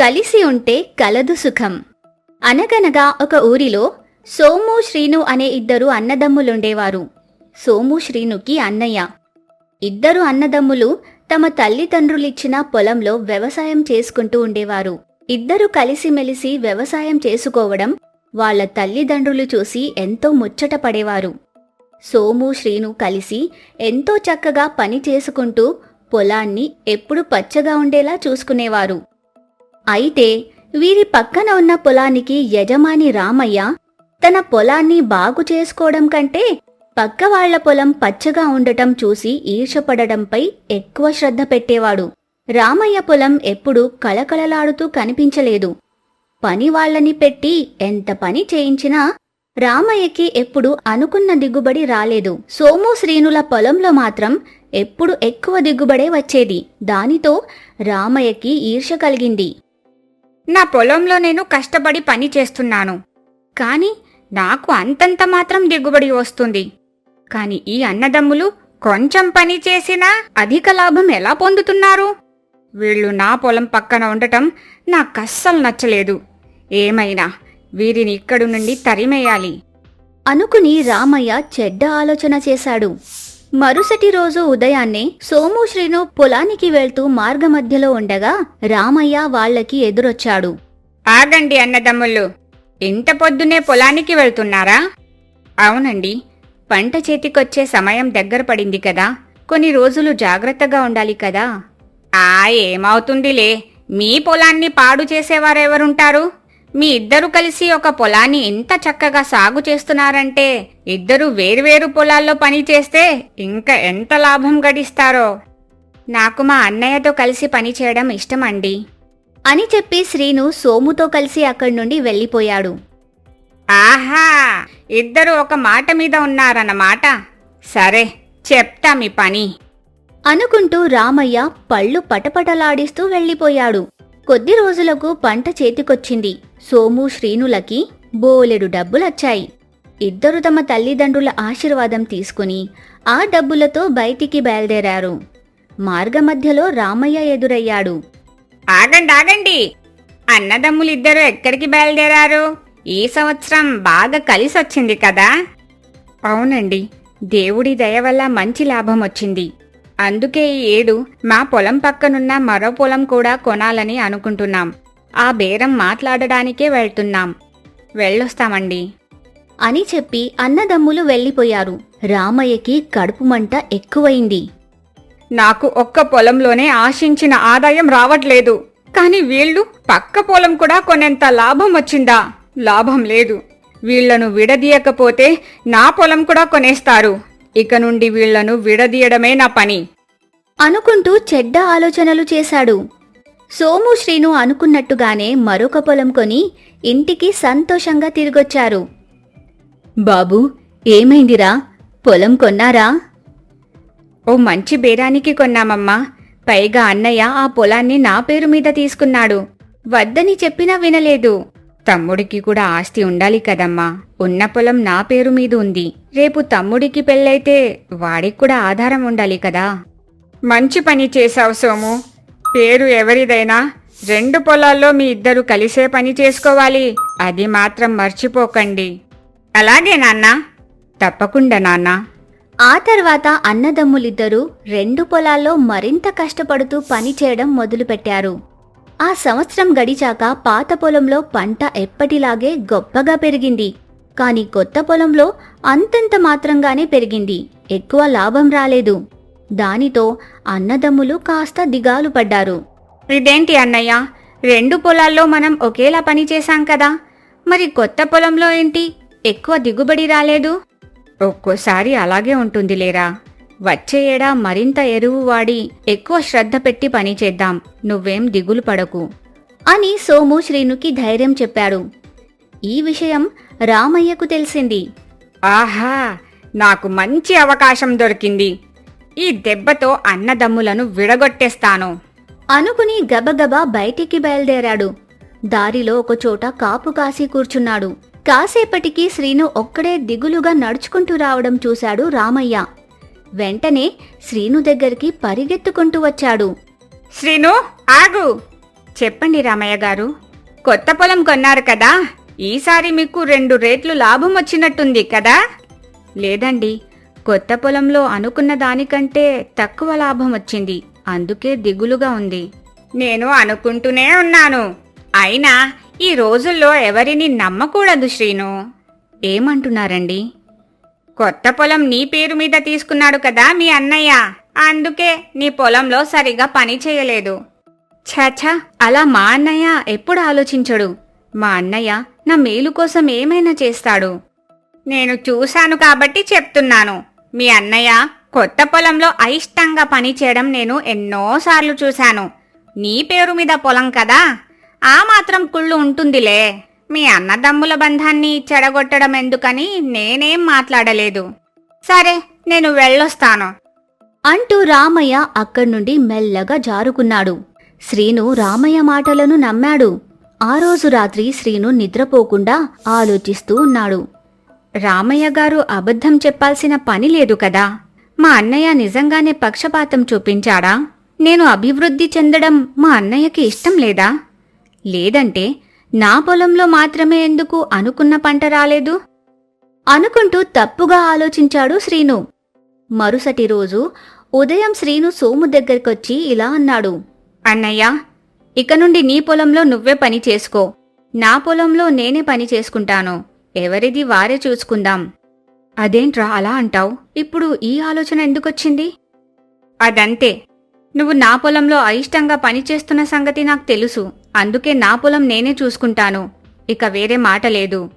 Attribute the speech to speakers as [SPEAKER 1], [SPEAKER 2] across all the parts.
[SPEAKER 1] కలిసి ఉంటే కలదు సుఖం. అనగనగా ఒక ఊరిలో సోము శ్రీను అనే ఇద్దరు అన్నదమ్ములుండేవారు. సోము శ్రీనుకి అన్నయ్య. ఇద్దరు అన్నదమ్ములు తమ తల్లిదండ్రులిచ్చిన పొలంలో వ్యవసాయం చేసుకుంటూ ఉండేవారు. ఇద్దరు కలిసిమెలిసి వ్యవసాయం చేసుకోవడం వాళ్ళ తల్లిదండ్రులు చూసి ఎంతో ముచ్చట పడేవారు. సోము శ్రీను కలిసి ఎంతో చక్కగా పని చేసుకుంటూ పొలాన్ని ఎప్పుడు పచ్చగా ఉండేలా చూసుకునేవారు. అయితే వీరి పక్కన ఉన్న పొలానికి యజమాని రామయ్య తన పొలాన్ని బాగు చేసుకోవడం కంటే పక్క వాళ్ళ పొలం పచ్చగా ఉండటం చూసి ఈర్షపడడంపై ఎక్కువ శ్రద్ధ పెట్టేవాడు. రామయ్య పొలం ఎప్పుడూ కళకళలాడుతూ కనిపించలేదు. పని వాళ్ళని పెట్టి ఎంత పని చేయించినా రామయ్యకి ఎప్పుడు అనుకున్న దిగుబడి రాలేదు. సోము శ్రీనుల పొలంలో మాత్రం ఎప్పుడు ఎక్కువ దిగుబడే వచ్చేది. దానితో రామయ్యకి ఈర్ష కలిగింది.
[SPEAKER 2] నా పొలంలో నేను కష్టపడి పని చేస్తున్నాను. కాని నాకు అంతంత మాత్రం దిగుబడి వస్తుంది. కాని ఈ అన్నదమ్ములు కొంచెం పని చేసినా అధిక లాభం ఎలా పొందుతున్నారు? వీళ్ళు నా పొలం పక్కన ఉండటం నాకస్సలు నచ్చలేదు. ఏమైనా? వీరిని ఇక్కడి నుండి తరిమేయాలి.
[SPEAKER 1] అనుకుని రామయ్య చెడ్డ ఆలోచన చేశాడు. మరుసటి రోజు ఉదయాన్నే సోము శ్రీను పొలానికి వెళ్తూ మార్గమధ్యలో ఉండగా రామయ్య వాళ్ళకి ఎదురొచ్చాడు.
[SPEAKER 2] ఆగండి అన్నదమ్ముళ్ళు ఇంత పొద్దునే పొలానికి వెళ్తున్నారా? అవునండి పంట చేతికొచ్చే సమయం దగ్గర పడింది కదా కొన్ని రోజులు జాగ్రత్తగా ఉండాలి కదా. ఆ ఏమవుతుందిలే మీ పొలాన్ని పాడు చేసేవారెవరుంటారు? మీ ఇద్దరు కలిసి ఒక పొలాన్ని ఇంత చక్కగా సాగు చేస్తున్నారంటే ఇద్దరు వేరువేరు పొలాల్లో పని చేస్తే ఇంకా ఎంత లాభం గడిస్తారో. నాకు మా అన్నయ్యతో కలిసి పని చేయడం ఇష్టమండి.
[SPEAKER 1] అని చెప్పి శ్రీను సోముతో కలిసి అక్కడి నుండి వెళ్ళిపోయాడు.
[SPEAKER 2] ఆహా! ఇద్దరు ఒక మాట మీద ఉన్నారన్నమాట. సరే చెప్తా మీ పని.
[SPEAKER 1] అనుకుంటూ రామయ్య పళ్ళు పటపటలాడిస్తూ వెళ్ళిపోయాడు. కొద్ది రోజులకు పంట చేతికొచ్చింది. సోము శ్రీనులకి బోలెడు డబ్బులొచ్చాయి. ఇద్దరు తమ తల్లిదండ్రుల ఆశీర్వాదం తీసుకుని ఆ డబ్బులతో బయటికి బయలుదేరారు. మార్గమధ్యలో రామయ్య ఎదురయ్యాడు.
[SPEAKER 2] ఆగండి ఆగండి. అన్నదమ్ములిద్దరూ ఎక్కడికి బయలుదేరారు? ఈ సంవత్సరం బాగా కలిసొచ్చింది కదా? అవునండి. దేవుడి దయ వల్ల మంచి లాభం వచ్చింది అందుకే ఈ ఏడు మా పొలం పక్కనున్న మరో పొలం కూడా కొనాలని అనుకుంటున్నాం. ఆ బేరం మాట్లాడడానికే వెళ్తున్నాం. వెళ్ళొస్తామండి.
[SPEAKER 1] అని చెప్పి అన్నదమ్ములు వెళ్ళిపోయారు. రామయ్యకి కడుపు మంట ఎక్కువైంది.
[SPEAKER 2] నాకు ఒక్క పొలంలోనే ఆశించిన ఆదాయం రావట్లేదు. కానీ వీళ్ళు పక్క పొలం కూడా కొనేంత లాభం వచ్చిందా? లాభం లేదు. వీళ్ళను విడదీయకపోతే నా పొలం కూడా కొనేస్తారు. ఇక నుండి వీళ్ళను విడదీయడమే నా పని.
[SPEAKER 1] అనుకుంటూ చెడ్డ ఆలోచనలు చేశాడు. సోము శ్రీను అనుకున్నట్టుగానే మరొక పొలం కొని ఇంటికి సంతోషంగా తిరిగొచ్చారు. బాబు ఏమైందిరా? పొలం కొన్నారా?
[SPEAKER 2] ఓ మంచి బేరానికి కొన్నామమ్మా. పైగా అన్నయ్య ఆ పొలాన్ని నా పేరు మీద తీసుకున్నాడు. వద్దని చెప్పినా వినలేదు. తమ్ముడికి కూడా ఆస్తి ఉండాలి కదమ్మా. ఉన్న పొలం నా పేరు మీద ఉంది. రేపు తమ్ముడికి పెళ్ళైతే వాడికి కూడా ఆధారం ఉండాలి కదా. మంచి పని చేశావు సోము. పేరు ఎవరిదైనా? రెండు పొలాల్లో మీ ఇద్దరు కలిసే పని చేసుకోవాలి. అది మాత్రం మర్చిపోకండి. అలాగే నాన్న. తప్పకుండా నాన్నా.
[SPEAKER 1] ఆ తర్వాత అన్నదమ్ములిద్దరూ రెండు పొలాల్లో మరింత కష్టపడుతూ పని చేయడం మొదలుపెట్టారు. ఆ సంవత్సరం గడిచాక పాత పొలంలో పంట ఎప్పటిలాగే గొప్పగా పెరిగింది. కాని కొత్త పొలంలో అంతంత మాత్రంగానే పెరిగింది. ఎక్కువ లాభం రాలేదు. దానితో అన్నదమ్ములు కాస్త దిగాలు పడ్డారు.
[SPEAKER 2] ఇదేంటి అన్నయ్య రెండు పొలాల్లో మనం ఒకేలా పని చేశాం కదా. మరి కొత్త పొలంలో ఏంటి? ఎక్కువ దిగుబడి రాలేదు. ఒక్కోసారి అలాగే ఉంటుంది లేరా. వచ్చే ఏడా మరింత ఎరువు వాడి ఎక్కువ శ్రద్ధ పెట్టి పని చేద్దాం. నువ్వేం దిగులు పడకు.
[SPEAKER 1] అని సోము శ్రీనుకి ధైర్యం చెప్పాడు. ఈ విషయం రామయ్యకు తెలిసింది.
[SPEAKER 2] ఆహా నాకు మంచి అవకాశం దొరికింది. ఈ దెబ్బతో అన్నదమ్ములను విడగొట్టేస్తాను.
[SPEAKER 1] అనుకుని గబగబా బయటికి బయలుదేరాడు. దారిలో ఒకచోట కాపు కాసి కూర్చున్నాడు. కాసేపటికి శ్రీను ఒక్కడే దిగులుగా నడుచుకుంటూ రావడం చూశాడు రామయ్య. వెంటనే శ్రీను దగ్గరికి పరిగెత్తుకుంటూ వచ్చాడు.
[SPEAKER 2] శ్రీను ఆగు! చెప్పండి రామయ్య గారు. కొత్త పొలం కొన్నారు కదా. ఈసారి మీకు రెండు రేట్లు లాభం వచ్చినట్టుంది కదా? లేదండి. కొత్త పొలంలో అనుకున్న దానికంటే తక్కువ లాభం వచ్చింది. అందుకే దిగులుగా ఉంది. నేను అనుకుంటూనే ఉన్నాను. అయినా ఈ రోజుల్లో ఎవరిని నమ్మకూడదు శ్రీను. ఏమంటున్నారండి? కొత్త పొలం నీ పేరు మీద తీసుకున్నాడు కదా మీ అన్నయ్య. అందుకే నీ పొలంలో సరిగా పని చేయలేదు. ఛాఛా అలా మా అన్నయ్య ఎప్పుడు ఆలోచించడు? మా అన్నయ్య నా మేలు కోసం ఏమైనా చేస్తాడు? నేను చూశాను కాబట్టి చెప్తున్నాను. మీ అన్నయ్య కొత్త పొలంలో అయిష్టంగా పని చేయడం నేను ఎన్నోసార్లు చూశాను. నీ పేరు మీద పొలం కదా? ఆ మాత్రం కుళ్ళు ఉంటుందిలే. మీ అన్నదమ్ముల బంధాన్ని చెడగొట్టడం ఎందుకని నేనేం మాట్లాడలేదు. సరే నేను వెళ్ళొస్తాను.
[SPEAKER 1] అంటూ రామయ్య అక్కడి నుండి మెల్లగా జారుకున్నాడు. శ్రీను రామయ్య మాటలను నమ్మాడు. ఆ రోజు రాత్రి శ్రీను నిద్రపోకుండా ఆలోచిస్తూ ఉన్నాడు.
[SPEAKER 2] రామయ్య గారు అబద్ధం చెప్పాల్సిన పని లేదు కదా. మా అన్నయ్య నిజంగానే పక్షపాతం చూపించాడా? నేను అభివృద్ధి చెందడం మా అన్నయ్యకి ఇష్టం లేదా? లేదంటే నా పొలంలో మాత్రమే ఎందుకు అనుకున్న పంట రాలేదు?
[SPEAKER 1] అనుకుంటూ తప్పుగా ఆలోచించాడు శ్రీను. మరుసటి రోజు ఉదయం శ్రీను సోము దగ్గరకొచ్చి ఇలా అన్నాడు.
[SPEAKER 2] అన్నయ్య ఇక నుండి నీ పొలంలో నువ్వే పని చేసుకో. నా పొలంలో నేనే పని చేసుకుంటాను. ఎవరిది వారే చూసుకుందాం. అదేంట్రా అలా అంటావు? ఇప్పుడు ఈ ఆలోచన ఎందుకొచ్చింది? అదంతే. నువ్వు నా పొలంలో అయిష్టంగా పని చేస్తున్న సంగతి నాకు తెలుసు. అందుకే నా పొలం నేనే చూసుకుంటాను. ఇక వేరే మాట లేదు.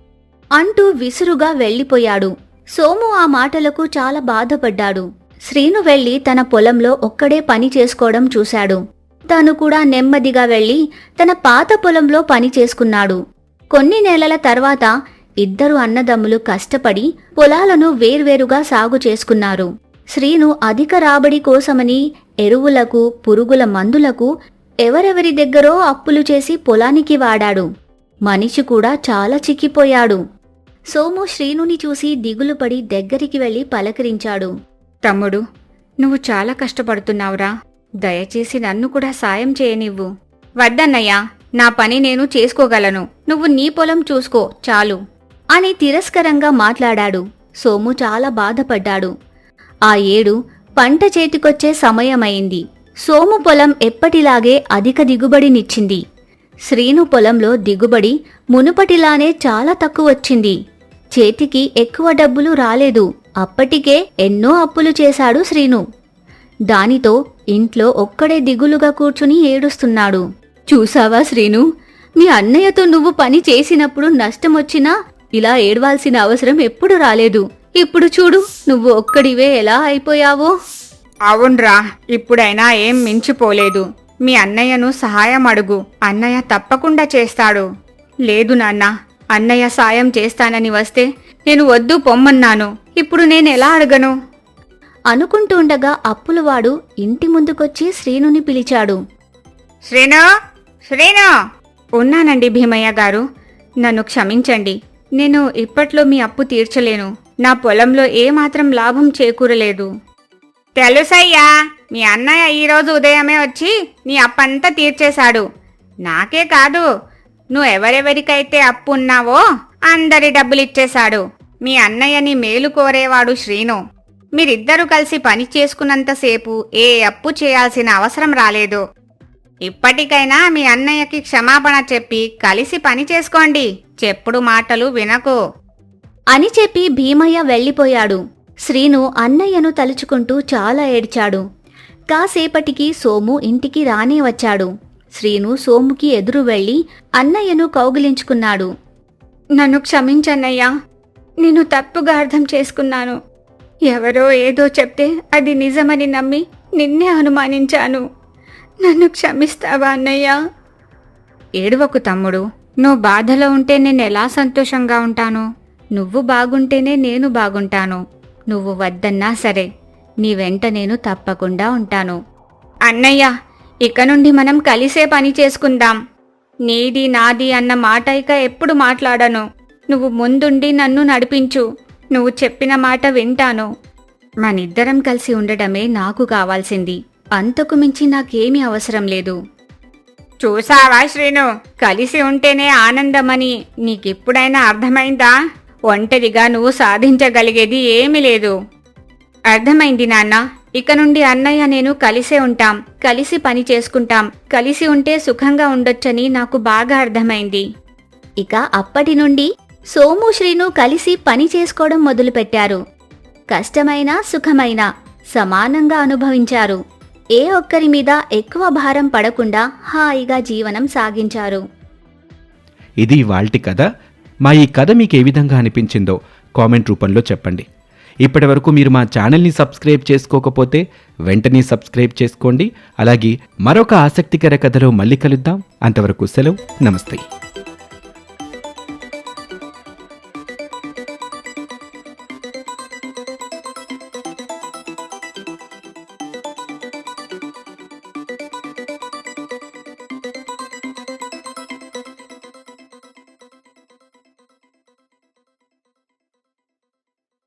[SPEAKER 1] అంటూ విసురుగా వెళ్ళిపోయాడు. సోము ఆ మాటలకు చాలా బాధపడ్డాడు. శ్రీను వెళ్ళి తన పొలంలో ఒక్కడే పని చేసుకోవడం చూశాడు. తాను కూడా నెమ్మదిగా వెళ్ళి తన పాత పొలంలో పని చేసుకున్నాడు. కొన్ని నెలల తర్వాత ఇద్దరు అన్నదమ్ములు కష్టపడి పొలాలను వేర్వేరుగా సాగు చేసుకున్నారు. శ్రీను అధిక రాబడి కోసమని ఎరువులకు పురుగుల మందులకు ఎవరెవరి దగ్గరో అప్పులు చేసి పొలానికి వాడాడు. మనిషి కూడా చాలా చిక్కిపోయాడు. సోము శ్రీనుని చూసి దిగులుపడి దగ్గరికి వెళ్ళి పలకరించాడు.
[SPEAKER 2] తమ్ముడు నువ్వు చాలా కష్టపడుతున్నావురా. దయచేసి నన్ను కూడా సాయం చేయనివ్వు. వద్దన్నయ్యా నా పని నేను చేసుకోగలను. నువ్వు నీ పొలం చూసుకో చాలు.
[SPEAKER 1] అని తిరస్కరంగా మాట్లాడాడు. సోము చాలా బాధపడ్డాడు. ఆ ఏడు పంట చేతికొచ్చే సమయమైంది. సోము పొలం ఎప్పటిలాగే అధిక దిగుబడినిచ్చింది శ్రీను పొలంలో దిగుబడి మునుపటిలానే చాలా తక్కువ వచ్చింది. చేతికి ఎక్కువ డబ్బులు రాలేదు. అప్పటికే ఎన్నో అప్పులు చేశాడు శ్రీను. దానితో ఇంట్లో ఒక్కడే దిగులుగా కూర్చుని ఏడుస్తున్నాడు. చూసావా శ్రీను? మీ అన్నయ్యతో నువ్వు పని చేసినప్పుడు నష్టమొచ్చినా ఇలా ఏడవాల్సిన అవసరం ఎప్పుడు రాలేదు. ఇప్పుడు చూడు నువ్వు ఒక్కడివే ఎలా అయిపోయావో.
[SPEAKER 2] అవునరా ఇప్పుడైనా ఏం మించిపోలేదు. మీ అన్నయ్యను సహాయం అడుగు. అన్నయ్య తప్పకుండా చేస్తాడు. లేదు నాన్న అన్నయ్య సాయం చేస్తానని వస్తే నేను వద్దు పొమ్మన్నాను. ఇప్పుడు నేను ఎలా అడగను?
[SPEAKER 1] అనుకుంటుండగా అప్పులవాడు ఇంటి ముందుకొచ్చి శ్రీనుని పిలిచాడు.
[SPEAKER 2] శ్రీను శ్రీను! ఉన్నానండి భీమయ్య గారు. నన్ను క్షమించండి. నేను ఇప్పట్లో మీ అప్పు తీర్చలేను. నా పొలంలో ఏమాత్రం లాభం చేకూరలేదు. తెలుసయ్యా మీ అన్నయ్య ఈరోజు ఉదయమే వచ్చి నీ అప్పంతా తీర్చేశాడు. నాకే కాదు నువ్వు ఎవరెవరికైతే అప్పు ఉన్నావో అందరి డబ్బులు ఇచ్చేశాడు. మీ అన్నయ్యని మేలు కోరేవాడు శ్రీను. మీరిద్దరూ కలిసి పని చేసుకున్నంతసేపు ఏ అప్పు చేయాల్సిన అవసరం రాలేదు. ఇప్పటికైనా మీ అన్నయ్యకి క్షమాపణ చెప్పి కలిసి పని చేసుకోండి. చెప్పుడు మాటలు వినకు.
[SPEAKER 1] అని చెప్పి భీమయ్య వెళ్ళిపోయాడు. శ్రీను అన్నయ్యను తలుచుకుంటూ చాలా ఏడ్చాడు. కాసేపటికి సోము ఇంటికి రానే వచ్చాడు. శ్రీను సోముకి ఎదురు వెళ్ళి అన్నయ్యను కౌగిలించుకున్నాడు.
[SPEAKER 2] నన్ను క్షమించన్నయ్యా. నేను తప్పుగా అర్థం చేసుకున్నాను. ఎవరో ఏదో చెప్తే అది నిజమని నమ్మి నిన్నే అనుమానించాను. నన్ను క్షమిస్తావా అన్నయ్య? ఏడవకు తమ్ముడు. నువ్వు బాధలో ఉంటే నేను ఎలా సంతోషంగా ఉంటాను? నువ్వు బాగుంటేనే నేను బాగుంటాను. నువ్వు వద్దన్నా సరే నీ వెంట నేను తప్పకుండా ఉంటాను. అన్నయ్య ఇక నుండి మనం కలిసే పని చేసుకుందాం. నీది నాది అన్న మాట ఇక ఎప్పుడు మాట్లాడను. నువ్వు ముందుండి నన్ను నడిపించు. నువ్వు చెప్పిన మాట వింటాను. మనిద్దరం కలిసి ఉండడమే నాకు కావాల్సింది. అంతకు మించి నాకేమీ అవసరం లేదు. చూసావా శ్రీను? కలిసి ఉంటేనే ఆనందమని నీకెప్పుడైనా అర్థమైందా? ఒంటరిగా నువ్వు సాధించగలిగేది ఏమీ లేదు. అర్థమైంది నాన్న. ఇక నుండి అన్నయ్య నేను కలిసే ఉంటాం. కలిసి పని చేసుకుంటాం. కలిసి ఉంటే సుఖంగా ఉండొచ్చని నాకు బాగా అర్థమైంది.
[SPEAKER 1] ఇక అప్పటి నుండి సోము శ్రీను కలిసి పని చేసుకోవడం మొదలుపెట్టారు. కష్టమైన సుఖమైన సమానంగా అనుభవించారు. ఏ ఒక్కరి మీద ఎక్కువ భారం పడకుండా హాయిగా జీవనం సాగించారు.
[SPEAKER 3] ఇది వాల్టి కథ. మా ఈ కథ మీకు ఏ విధంగా అనిపించిందో కామెంట్ రూపంలో చెప్పండి. ఇప్పటి వరకు మీరు మా ఛానల్ని సబ్స్క్రైబ్ చేసుకోకపోతే వెంటనే సబ్స్క్రైబ్ చేసుకోండి. అలాగే మరొక ఆసక్తికర కథలో మళ్ళీ కలుద్దాం. అంతవరకు సెలవు. నమస్తే.